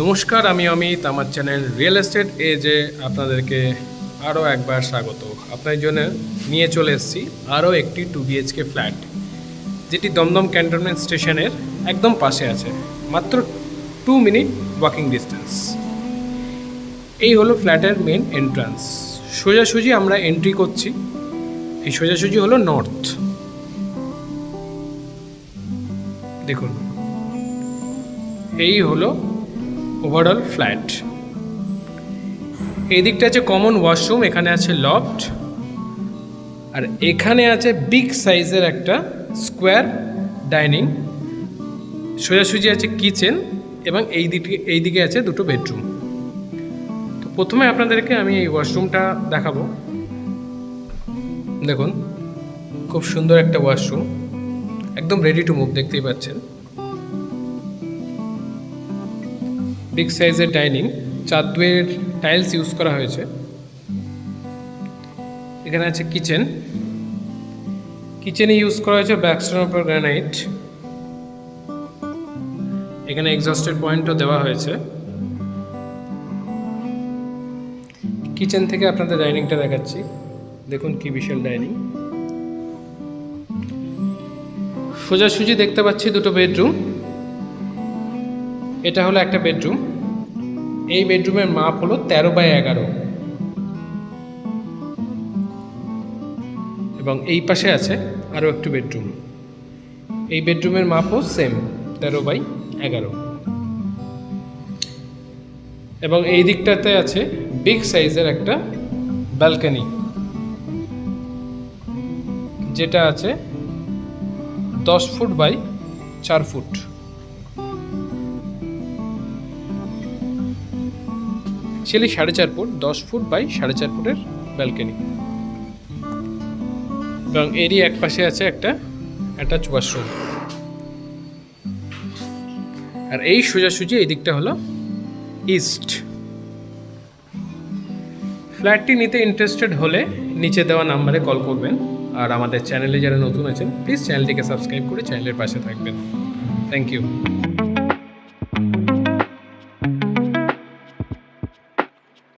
নমস্কার, আমি অমিত, আমার চ্যানেল রিয়েল এস্টেট এজে আপনাদেরকে আরও একবার স্বাগত। আপনার জন্য নিয়ে চলে এসেছি আরও একটি টু বিএইচকে ফ্ল্যাট যেটি দমদম ক্যান্টনমেন্ট স্টেশনের একদম পাশে আছে, মাত্র টু মিনিট ওয়াকিং ডিস্টেন্স এই হলো ফ্ল্যাটের মেন এন্ট্রান্স সোজাসুজি আমরা এন্ট্রি করছি। এই সোজাসুজি হলো নর্থ দেখুন, এই হলো ওভারঅল ফ্ল্যাট এই দিকটা আছে কমন ওয়াশরুম এখানে আছে লফট আর এখানে আছে বিগ সাইজের একটা স্কোয়ার ডাইনিং সোজাসুজি আছে কিচেন এবং এই দিকে এই দিকে আছে দুটো বেডরুম তো প্রথমে আপনাদেরকে আমি এই ওয়াশরুমটা দেখাবো। দেখুন, খুব সুন্দর একটা ওয়াশরুম একদম রেডি টু মুভ দেখতেই পাচ্ছেন। বিগ সাইজের ডাইনিং চার দুয়ের টাইলস ইউজ করা হয়েছে। এখানে আছে কিচেন। কিচেনে ইউজ করা হয়েছে ব্যাকস্টোন উপর গ্রানাইট। এখানে এক্সস্টেড পয়েন্টও দেওয়া হয়েছে। কিচেন থেকে আপনাদের ডাইনিংটা দেখাচ্ছি। দেখুন কি বিশাল ডাইনিং। সোজাসুজি দেখতে পাচ্ছি দুটো বেডরুম। এটা হলো একটা বেডরুম। এই বেডরুমের মাপ হলো তেরো বাই এগারো। এবং এই পাশে আছে আরও একটু বেডরুম। এই বেডরুমের মাপও সেম তেরো বাই এগারো। এবং এই দিকটাতে আছে বিগ সাইজের একটা ব্যালকানি যেটা আছে দশ ফুট বাই চার ফুট। অ্যাকচুয়ালি সাড়ে চার ফুট, দশ ফুট বাই সাড়ে চার ফুটের ব্যালকনি এবং এরই এক পাশে আছে একটা অ্যাটাচ ওয়াশরুম আর এই সোজাসুজি এই দিকটা হলো ইস্ট ফ্ল্যাটটি নিতে ইন্টারেস্টেড হলে নিচে দেওয়া নাম্বারে কল করবেন। আর আমাদের চ্যানেলে যারা নতুন আছেন প্লিজ চ্যানেলটিকে সাবস্ক্রাইব করে চ্যানেলের পাশে থাকবেন। Thank you